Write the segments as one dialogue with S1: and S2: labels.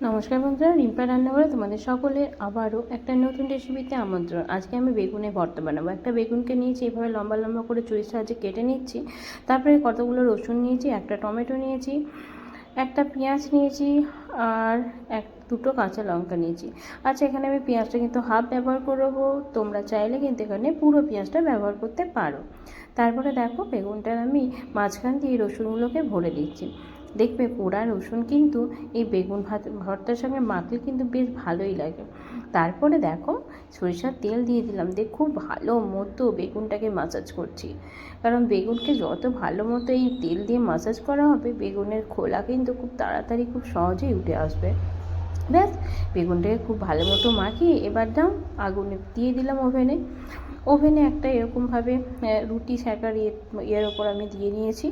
S1: নমস্কার বন্ধুরা, রিম্পা রান্নাঘরে তোমাদের সকলের আবারও একটা নতুন রেসিপিতে আমন্ত্রণ। আজকে আমি বেগুনে ভর্তা বানাবো। একটা বেগুনকে নিয়েছি এইভাবে লম্বা লম্বা করে চুরির সাহায্যে কেটে নিচ্ছি। তারপরে কতগুলো রসুন নিয়েছি, একটা টমেটো নিয়েছি, একটা পেঁয়াজ নিয়েছি আর এক, দুটো কাঁচা লঙ্কা নিয়েছি। আচ্ছা এখানে আমি পেঁয়াজটা কিন্তু হাফ ব্যবহার করব। তোমরা চাইলে কিন্তু এখানে পুরো পেঁয়াজটা ব্যবহার করতে পারো। তারপরে দেখো বেগুনটার আমি মাঝখান দিয়ে রসুনগুলোকে ভরে দিচ্ছি। দেখবে পোড়া রসুন কিন্তু এই বেগুন ভাত, ভর্তার সঙ্গে মাখলে কিন্তু বেশ ভালোই লাগে। তারপরে দেখো, সরিষার তেল দিয়ে দিলাম। দিয়ে খুব ভালো মতো বেগুনটাকে মাসাজ করছি। কারণ বেগুনকে যত ভালো মতো এই তেল দিয়ে মাসাজ করা হবে, বেগুনের খোলা কিন্তু খুব তাড়াতাড়ি খুব সহজেই উঠে আসবে। ব্যাস, বেগুনটাকে খুব ভালো মতো মাখিয়ে এবার দাম আগুনে দিয়ে দিলাম ওভেনে ওভেনে একটা এরকমভাবে রুটি সেঁকার ইয়ে ইয়ের ওপর আমি দিয়ে নিয়েছি।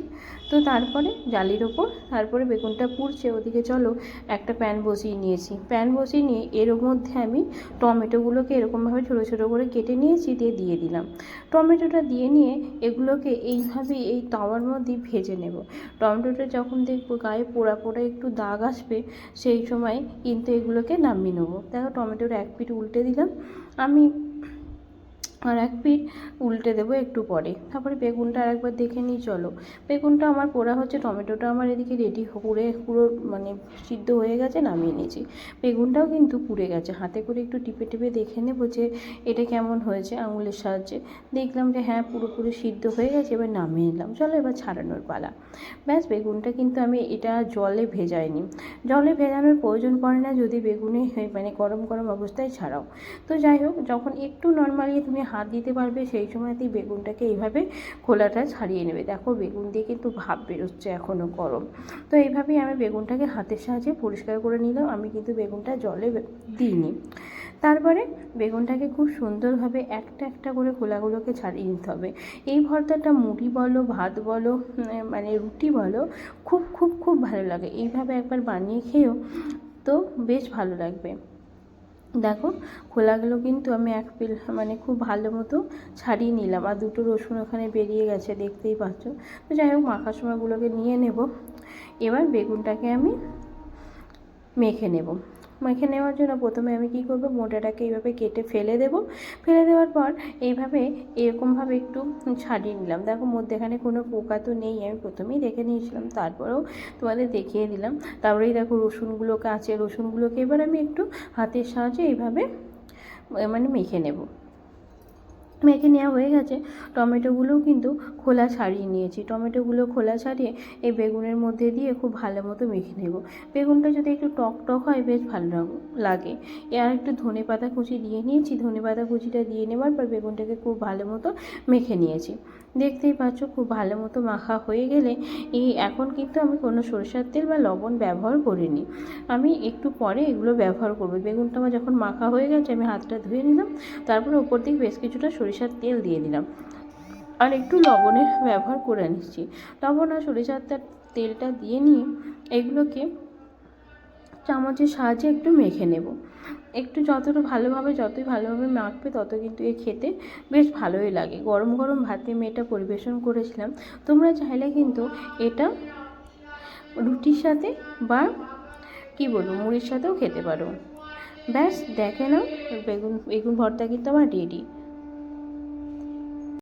S1: তো তারপরে জালির ওপর, তারপরে বেগুনটা পুড়ছে, ওদিকে চলো একটা প্যান বসিয়ে নিয়েছি। প্যান বসিয়ে নিয়ে এর মধ্যে আমি টমেটোগুলোকে এরকমভাবে ছোটো ছোটো করে কেটে নিয়েছি, দিয়ে দিয়ে দিলাম। টমেটোটা দিয়ে নিয়ে এগুলোকে এইভাবে এই তাওয়ার মধ্যে ভেজে নেব। টমেটোটা যখন দেখব গায়ে পোড়া পোড়া একটু দাগ আসবে, সেই সময় কিন্তু এগুলোকে নামিয়ে নেব। দেখো টমেটোর এক পিঠ উল্টে দিলাম। আমি আর এক পিঠ উল্টে দেবো একটু পরে। তারপরে বেগুনটা আর একবার দেখে নিই, চলো। বেগুনটা আমার পোড়া হচ্ছে, টমেটোটা আমার এদিকে রেডি করে পুরো মানে সিদ্ধ হয়ে গেছে, নামিয়ে নিয়েছি। বেগুনটাও কিন্তু পুড়ে গেছে। হাতে করে একটু টিপে টিপে দেখে নেব যে এটা কেমন হয়েছে আঙুলের সাহায্যে। দেখলাম যে হ্যাঁ পুরোপুরি সিদ্ধ হয়ে গেছে, এবার নামিয়ে নিলাম। চলো এবার ছাড়ানোর পালা। ব্যাস, বেগুনটা কিন্তু আমি এটা জলে ভেজাইনি। জলে ভেজানোর প্রয়োজন পড়ে না, যদি বেগুনে মানে গরম গরম অবস্থায় ছাড়াও। তো যাই হোক, যখন একটু নর্মালি তুমি হাত দিতে পারবে, সেই সময়তেই বেগুনটাকে এইভাবে খোলাটা ছাড়িয়ে নেবে। দেখো, বেগুন দিয়ে কিন্তু ভাব বেরোচ্ছে এখনও গরম। তো এইভাবেই আমি বেগুনটাকে হাতের সাহায্যে পরিষ্কার করে নিলাম। আমি কিন্তু বেগুনটা জলে দিইনি। তারপরে বেগুনটাকে খুব সুন্দরভাবে একটা একটা করে খোলাগুলোকে ছাড়িয়ে নিতে হবে। এই ভর্তাটা মুড়ি বলো, ভাত বলো মানে রুটি বলো, খুব খুব খুব ভালো লাগে। এইভাবে একবার বানিয়ে খেয়েও তো বেশ ভালো লাগবে। দেখো, খোলাগুলো কিন্তু আমি এক পিল মানে খুব ভালো মতো ছাড়িয়ে নিলাম। আর দুটো রসুন ওখানে বেরিয়ে গেছে, দেখতেই পাচ্ছ। তো যাই হোক, মাখার সময়গুলোকে নিয়ে নেব। এবার বেগুনটাকে আমি মেখে নেব। মেখে নেওয়ার জন্য প্রথমে আমি কি করব, মোটাটাকে এইভাবে কেটে ফেলে দেব। ফেলে দেওয়ার পর এইভাবে এরকমভাবে একটু ছাড়িয়ে নিলাম। দেখো মধ্যেখানে কোনো পোকা তো নেই, আমি প্রথমেই দেখে নিয়েছিলাম, তারপরেও তোমাদের দেখিয়ে দিলাম। তারপরেই দেখো রসুনগুলোকে আছে, রসুনগুলোকে এবার আমি একটু হাতের সাহায্যে এইভাবে মানে মেখে নেব। মেখে নেওয়া হয়ে গেছে টমেটোগুলোও কিন্তু খোলা ছাড়িয়ে নিয়েছি। টমেটোগুলো খোলা ছাড়িয়ে এই বেগুনের মধ্যে দিয়ে খুব ভালো মতো মেখে নেব। বেগুনটা যদি একটু টক টক হয়, বেশ ভালো লাগে আর একটু ধনে পাতা কুচি দিয়ে নিয়েছি। ধনে পাতা কুচিটা দিয়ে নেওয়ার পর বেগুনটাকে খুব ভালো মতো মেখে নিয়েছি। দেখতেই পাচ্ছ, খুব ভালো মতো মাখা হয়ে গেলে এই এখন কিন্তু আমি কোনো সরষের তেল বা লবণ ব্যবহার করিনি। আমি একটু পরে এগুলো ব্যবহার করব। বেগুনটা আমার যখন মাখা হয়ে গেছে, আমি হাতটা ধুয়ে নিলাম, তারপরে ওপর দিকে বেশ কিছুটা সরিষার তেল দিয়ে দিলাম। আর একটু লবণের ব্যবহার করে নিচ্ছি। লবণ আর সরিষার তেলটা দিয়ে নিয়ে এগুলোকে চামচের সাহায্যে একটু মেখে নেব। একটু যতটা ভালোভাবে, যতই ভালোভাবে মাখবে তত কিন্তু এ খেতে বেশ ভালোই লাগে। গরম গরম ভাতে আমি এটা পরিবেশন করেছিলাম। তোমরা চাইলে কিন্তু এটা রুটির সাথে বা কী বলব, মুড়ির সাথেও খেতে পারো। ব্যাস, দেখে নাও, বেগুন বেগুন ভর্তা কিন্তু আমার রেডি